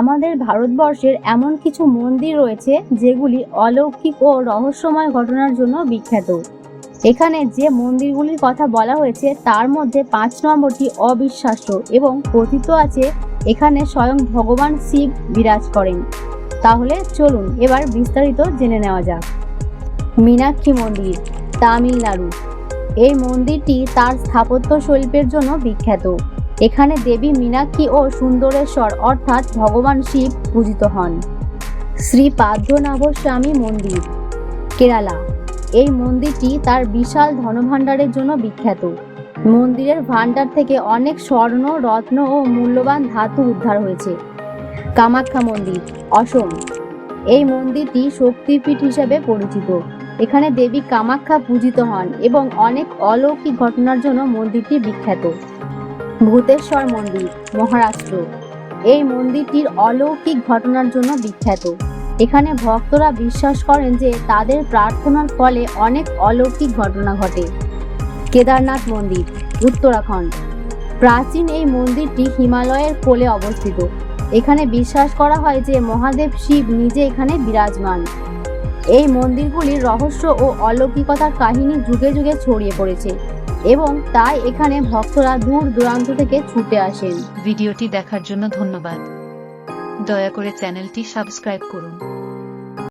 আমাদের ভারতবর্ষের এমন কিছু মন্দির রয়েছে যেগুলি অলৌকিক ও রহস্যময় ঘটনার জন্য বিখ্যাত। এখানে যে মন্দিরগুলির কথা বলা হয়েছে, তার মধ্যে পাঁচ নম্বরটি অবিশ্বাস্য এবং কথিত আছে, এখানে স্বয়ং ভগবান শিব বিরাজ করেন। তাহলে চলুন এবার বিস্তারিত জেনে নেওয়া যাক। মীনাক্ষী মন্দির, তামিলনাড়ু। এই মন্দিরটি তার স্থাপত্য শিল্পের জন্য বিখ্যাত। এখানে দেবী মীনাক্ষী ও সুন্দরেশ্বর অর্থাৎ ভগবান শিব পূজিত হন। শ্রী পাদ্মনাভ স্বামী মন্দির, কেরালা। এই মন্দিরটি তার বিশাল ধনভাণ্ডারের জন্য বিখ্যাত। মন্দিরের ভাণ্ডার থেকে অনেক স্বর্ণ, রত্ন ও মূল্যবান ধাতু উদ্ধার হয়েছে। কামাখ্যা মন্দির, অসম। এই মন্দিরটি শক্তিপীঠ হিসেবে পরিচিত। এখানে দেবী কামাখ্যা পূজিত হন এবং অনেক অলৌকিক ঘটনার জন্য মন্দিরটি বিখ্যাত। ভূতেশ্বর মন্দির, মহারাষ্ট্র। এই মন্দিরটির অলৌকিক ঘটনার জন্য বিখ্যাত। এখানে ভক্তরা বিশ্বাস করেন যে তাদের প্রার্থনার ফলে অনেক অলৌকিক ঘটনা ঘটে। কেদারনাথ মন্দির, উত্তরাখণ্ড। প্রাচীন এই মন্দিরটি হিমালয়ের কোলে অবস্থিত। এখানে বিশ্বাস করা হয় যে মহাদেব শিব নিজে এখানে বিরাজমান। এই মন্দিরগুলির রহস্য ও অলৌকিকতার কাহিনী যুগে যুগে ছড়িয়ে পড়েছে। এবং তাই এখানে ভক্তরা দূর দূরান্ত থেকে ছুটে আসেন। ভিডিওটি দেখার জন্য ধন্যবাদ। দয়া করে চ্যানেলটি সাবস্ক্রাইব করুন।